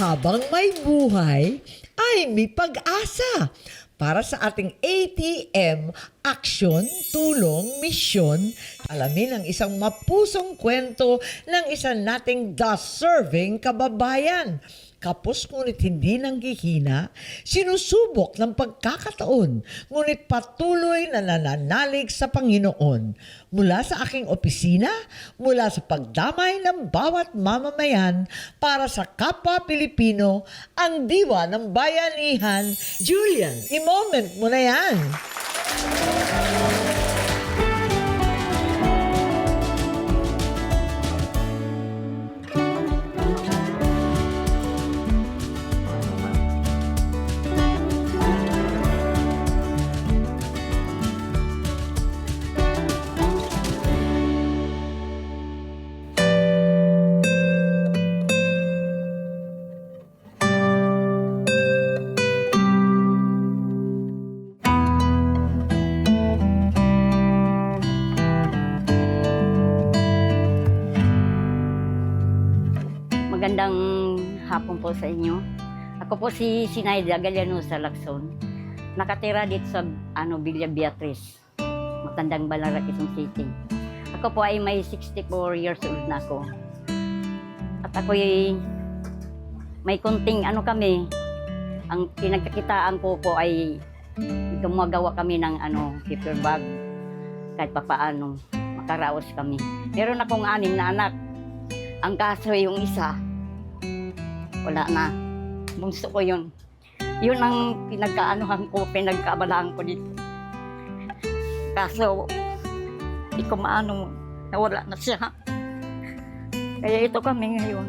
habang may buhay, ay may pag-asa para sa ating ATM, aksyon, tulong, misyon. Alamin ang isang mapusong kwento ng isang nating deserving kababayan. Kapos ngunit hindi nanghihina, sinusubok ng pagkakataon, ngunit patuloy na nananalig sa Panginoon. Mula sa aking opisina, mula sa pagdamay ng bawat mamamayan para sa kapwa Pilipino, ang diwa ng bayanihan, Julian. I-moment mo na yan. Magandang hapon po sa inyo. Ako po si Sinaida Galiano sa Lacson. Nakatira dito sa ano, Villa Beatriz. Matandang Balara, Quezon City. Ako po ay may 64 years old na ako. At ako ay may kunting ano kami. Ang pinagkakitaan ko po ay gumagawa kami ng ano, paper bag. Kahit papaano, makaraos kami. Meron akong anim na anak. Ang kaso yung isa, wala na. Bunso ko yun. Yun ang pinagkaanuhan ko, pinagkaabalahan ko dito. Kaso, hindi ko maano, nawala na siya. Kaya ito kami ngayon.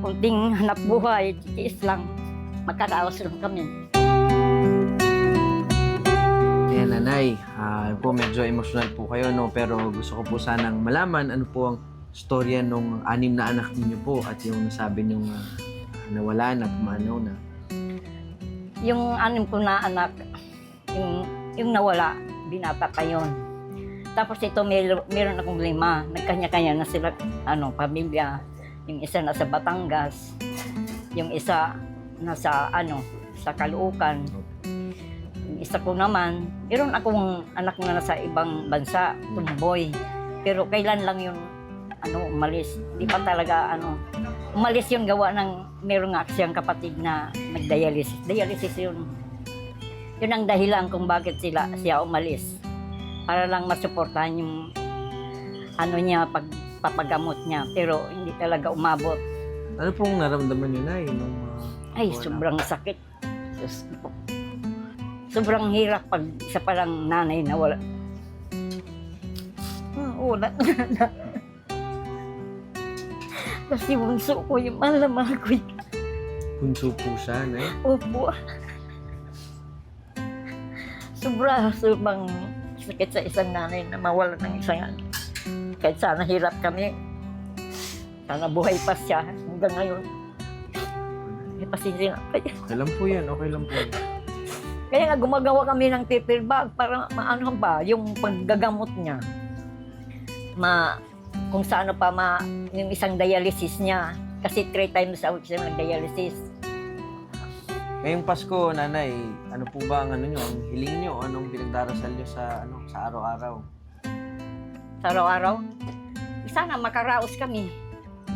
Kunting hanap buhay, titiis lang. Magkaraos lang kami. Ayan, nanay. Ah, po, medyo emotional po kayo, no? Pero gusto ko po sanang malaman ano po ang storya nung anim na anak ninyo po at yung nasabi niyong ah, nawala na, pumanaw na. Yung anim ko na anak, yung, yung nawala, binata pa yun. Tapos ito, may, meron akong lima. Nagkanya-kanya na sila, ano, pamilya. Yung isa nasa Batangas. Yung isa nasa, ano, sa Caloocan. Yung isa ko naman, meron akong anak na nasa ibang bansa, tumboy. Pero kailan lang yun, ano, umalis. Di pa talaga, ano, umalis yun gawa ng meron nga siyang kapatid na nag-dialysis. Dialysis yun. Yun ang dahilan kung bakit sila siya umalis. Para lang masuportahan yung ano niya, pag papagamot niya. Pero hindi talaga umabot. Ano pong naramdaman niyo, nay, nung ah, Ay, sobrang sakit. Diyos po. Sobrang hirap pag isa palang nanay na wala. Ah, wala na. Kasi bunso ko yung mahal na mahal ko yun. Bunso po siya, nay? Opo. Sobra, sobrang sakit sa isang nanay na mawala ng isang anak. Kahit sana hirap kami. Sana buhay pa siya hanggang ngayon. May pasensya na kayo. Okay lang po yan, okay lang po yan. Kaya nga gumagawa kami ng paper bag para maano ba, yung paggagamot niya. Ma, kung saan pa ma, yung isang dialysis niya. Kasi three times a week siya nag-dialysis. Ngayong Pasko, nanay, ano po ba ang ano nyo, ang hiling nyo, anong pinagdarasal nyo sa, ano, sa araw-araw? sa araw-araw. Sana makaraos kami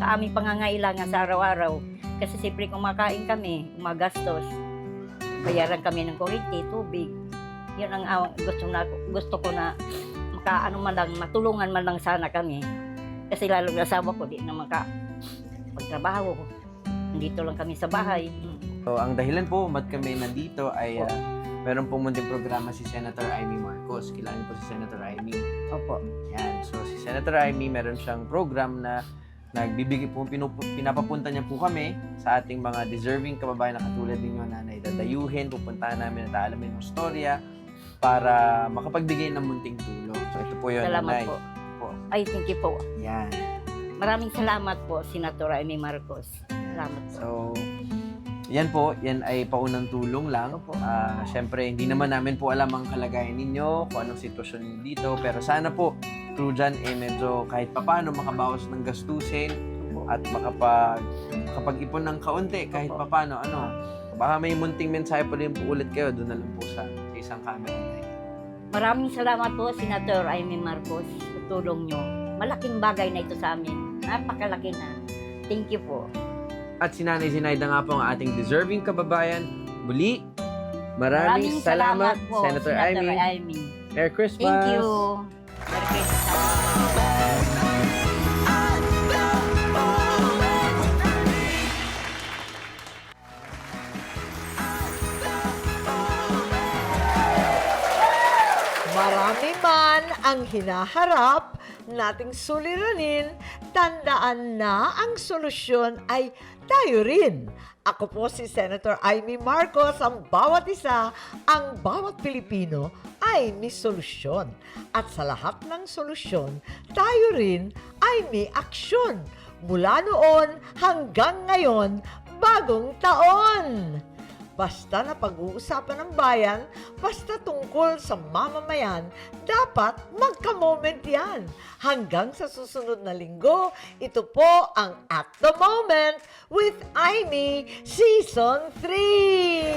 sa aming pangangailangan sa araw-araw. Kasi siyempre kumakain kami, magastos. Bayaran kami ng kuryente, tubig. Yun ang ah, gusto, na, gusto ko na makaano man lang, matulungan man lang sana kami. Kasi lalo na asawa ko, di na maka pagtrabaho. Nandito lang kami sa bahay. So, ang dahilan po, ba't kami nandito ay ah, meron pong munting programa si Senator Amy Marcos. Kilala niyo po si Senator Amy. Opo. Yan. So, si Senator Amy, meron siyang program na nagbibigay po, pinup- pinapapunta niya po kami sa ating mga deserving kababayan na katulad ninyo, nanay. Dadayuhin, pupuntahan namin at aalamin yung storya para makapagbigay ng munting tulong. So, ito po yun, Salamat nanay. po. Po. Ay, thank you po. Yan. Maraming salamat po, Senator Amy Marcos. Salamat po. So, yan po, yan ay paunang tulong lang. Opo. Ah, Siyempre, hindi naman namin po alam ang kalagayan ninyo, kung anong sitwasyon ninyo dito. Pero sana po, through dyan, eh medyo kahit papano makabawas ng gastusin at makapag, makapag-ipon ng kaunti kahit Opo. papano. Ano, baka may munting mensahe pa rin po ulit kayo, doon na lang po sa, sa isang camera. Maraming salamat po, Senator Amy Marcos, tulong nyo. Malaking bagay na ito sa amin. Napakalaki na. Thank you po. At si Nanay Zinaida nga po ang ating deserving kababayan. Muli, maraming, salamat, po, Senator, Amy. Amy. Merry Christmas! Thank you. Merry Christmas. Ang hinaharap nating suliranin, tandaan na ang solusyon ay tayo rin. Ako po si Senator Amy Marcos, ang bawat isa, ang bawat Pilipino ay may solusyon. At sa lahat ng solusyon, tayo rin ay may aksyon. Mula noon hanggang ngayon, bagong taon. Basta na pag-uusapan ng bayan, basta tungkol sa mamamayan, dapat magka-moment yan. Hanggang sa susunod na linggo, ito po ang At The Moment with Amy Season 3.